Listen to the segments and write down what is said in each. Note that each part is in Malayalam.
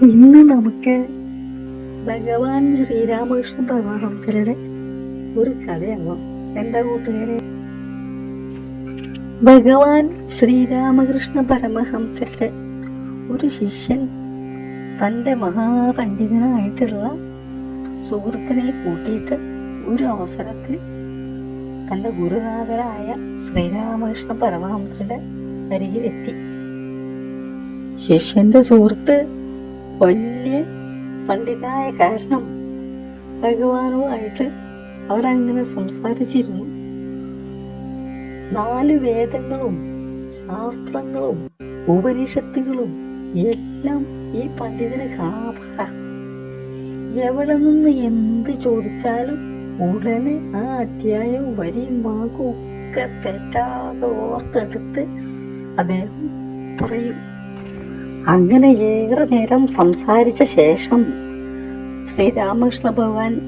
ഇന്ന് നമുക്ക് ഭഗവാൻ ശ്രീരാമകൃഷ്ണ പരമഹംസരുടെ ഒരു കഥയാവാം. എന്താ കൂട്ടുകാരെ? ഭഗവാൻ ശ്രീരാമകൃഷ്ണ പരമഹംസരുടെ ഒരു ശിഷ്യൻ തന്റെ മഹാപണ്ഡിതനായിട്ടുള്ള സുഹൃത്തിനെ കൂട്ടിയിട്ട് ഒരു അവസരത്തിൽ തന്റെ ഗുരുനാഥരായ ശ്രീരാമകൃഷ്ണ പരമഹംസരുടെ അരികിലെത്തി. ശിഷ്യന്റെ സുഹൃത്ത് വലിയ പണ്ഡിതായ കാരണം ഭഗവാനുമായിട്ട് അവരങ്ങനെ സംസാരിച്ചിരുന്നു. നാല് വേദങ്ങളും ശാസ്ത്രങ്ങളും ഉപനിഷത്തുകളും എല്ലാം ഈ പണ്ഡിതന് കാണാപാട എവിടെ നിന്ന് എന്ത് ചോദിച്ചാലും ഉടനെ ആ അധ്യായവും വരിയും വാക്കും ഒക്കെ തെറ്റാതെ ഓർത്തെടുത്ത് അദ്ദേഹം പറയും. അങ്ങനെ ഏറെ നേരം സംസാരിച്ച ശേഷം ശ്രീരാമകൃഷ്ണ ഭഗവാൻ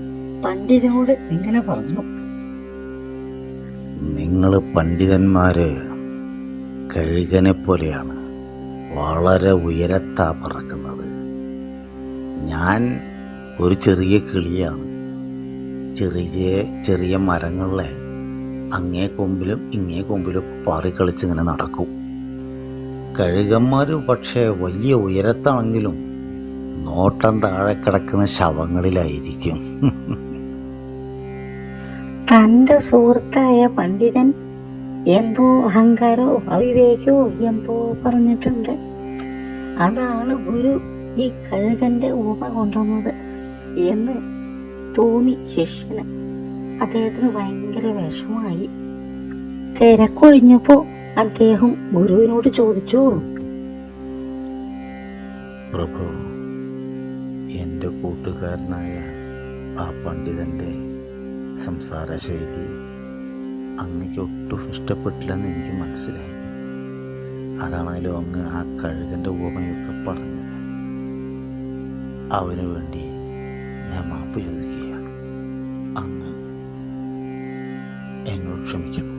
പണ്ഡിതനോട് ഇങ്ങനെ പറഞ്ഞു. നിങ്ങൾ പണ്ഡിതന്മാര് കഴുകനെ പോലെയാണ് വളരെ ഉയരത്താ പറക്കുന്നത്. ഞാൻ ഒരു ചെറിയ കിളിയാണ്. ചെറിയ ചെറിയ മരങ്ങളിലെ അങ്ങേ കൊമ്പിലും ഇങ്ങേ കൊമ്പിലും പാറിക്കളിച്ച് ഇങ്ങനെ നടക്കും. കഴുകന്മാർ പക്ഷേ വലിയ ഉയരത്താണെങ്കിലും നോട്ടം താഴെ കിടക്കുന്ന ശവങ്ങളിലായിരിക്കും. തന്റെ സുഹൃത്തായ പണ്ഡിതൻ എന്തോ അഹങ്കാരോ അവിവേകോ എന്തോ പറഞ്ഞിട്ടുണ്ട്. അതാണ് ഗുരു ഈ കഴുകന്റെ ഉപ കൊണ്ടുവന്നത് എന്ന് തോന്നി ശിഷ്യന്. അദ്ദേഹത്തിന് ഭയങ്കര വിഷമായി തിരക്കൊഴിഞ്ഞപ്പോ അദ്ദേഹം ഗുരുവിനോട് ചോദിച്ചു. പ്രഭു എന്റെ കൂട്ടുകാരനായ ആ പണ്ഡിതന്റെ സംസാര ശൈലി അങ്ങക്ക് ഒട്ടും ഇഷ്ടപ്പെട്ടില്ലെന്ന് എനിക്ക് മനസ്സിലായി. അതാണല്ലോ അങ്ങ് ആ കഴുകന്റെ ഉപമയൊക്കെ പറഞ്ഞത്. അവന് വേണ്ടി ഞാൻ മാപ്പ് ചോദിക്കുകയാണ്. അങ്ങ് എന്നോട് ക്ഷമിക്കണം.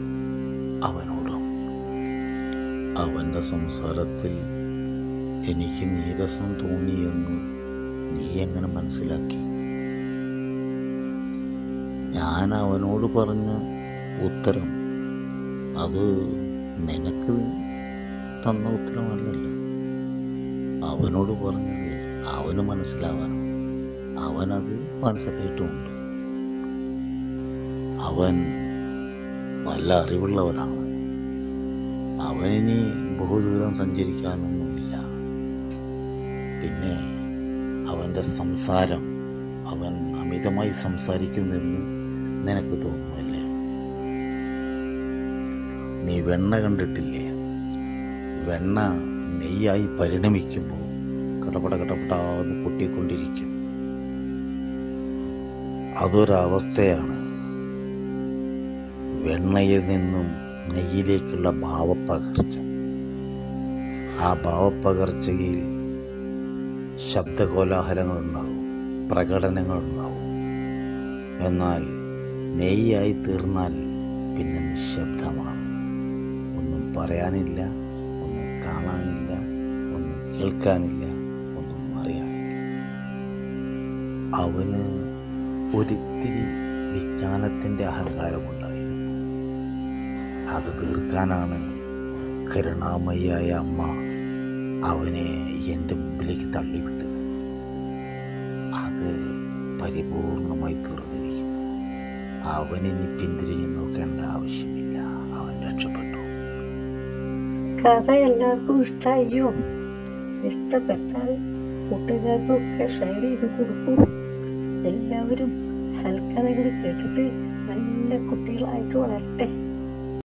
അവനോടും അവന്റെ സംസാരത്തിൽ എനിക്ക് നീരസം തോന്നിയെന്ന് നീ എങ്ങനെ മനസ്സിലാക്കി? ഞാൻ അവനോട് പറഞ്ഞ ഉത്തരം അത് നിനക്ക് തന്ന ഉത്തരമല്ലല്ലോ. അവനോട് പറഞ്ഞത് അവന് മനസ്സിലാവാനും അവനത് മനസ്സിലായിട്ടുമുണ്ട്. അവൻ നല്ല അറിവുള്ളവനാണ്. അവനിനി ബഹുദൂരം സഞ്ചരിക്കാനൊന്നുമില്ല. പിന്നെ അവന്റെ സംസാരം അവൻ അമിതമായി സംസാരിക്കുന്നെന്ന് നിനക്ക് തോന്നുന്നില്ലേ? നീ വെണ്ണ കണ്ടിട്ടില്ലേ? വെണ്ണ നെയ്യായി പരിണമിക്കുമ്പോൾ കടപട കടപടാന്ന് പൊട്ടിക്കൊണ്ടിരിക്കും. അതൊരവസ്ഥയാണ്. വെണ്ണയിൽ നിന്നും നെയ്യിലേക്കുള്ള ഭാവപ്പകർച്ച. ആ ഭാവപ്പകർച്ചയിൽ ശബ്ദകോലാഹലങ്ങളുണ്ടാവും പ്രകടനങ്ങളുണ്ടാവും. എന്നാൽ നെയ്യായി തീർന്നാൽ പിന്നെ നിശബ്ദമാണ്. ഒന്നും പറയാനില്ല ഒന്നും കാണാനില്ല ഒന്നും കേൾക്കാനില്ല ഒന്നും അറിയാനില്ല. അവന് ഒരിത്തിരി വിജ്ഞാനത്തിന്റെ അഹങ്കാരമുണ്ടായിരുന്നു അത് തീർക്കാനാണ് കരുണാമയ്യായ അമ്മ അവനെ എന്റെ മുമ്പിലേക്ക് തള്ളിവിട്ടത്. അത് പരിപൂർണമായി തീർന്നിരിക്കുന്നു. അവനിനി പിന്തിരിഞ്ഞു നോക്കേണ്ട ആവശ്യമില്ല. അവൻ രക്ഷപ്പെട്ടു. കഥ എല്ലാവർക്കും ഇഷ്ടമായോ ഇഷ്ടപ്പെട്ടാൽ കൂട്ടുകാർക്കൊക്കെ ഷെയർ ചെയ്ത് കൊടുക്കും. എല്ലാവരും സൽക്കഥകൾ കേട്ടിട്ട് നല്ല കുട്ടികളായിട്ട് വളരട്ടെ.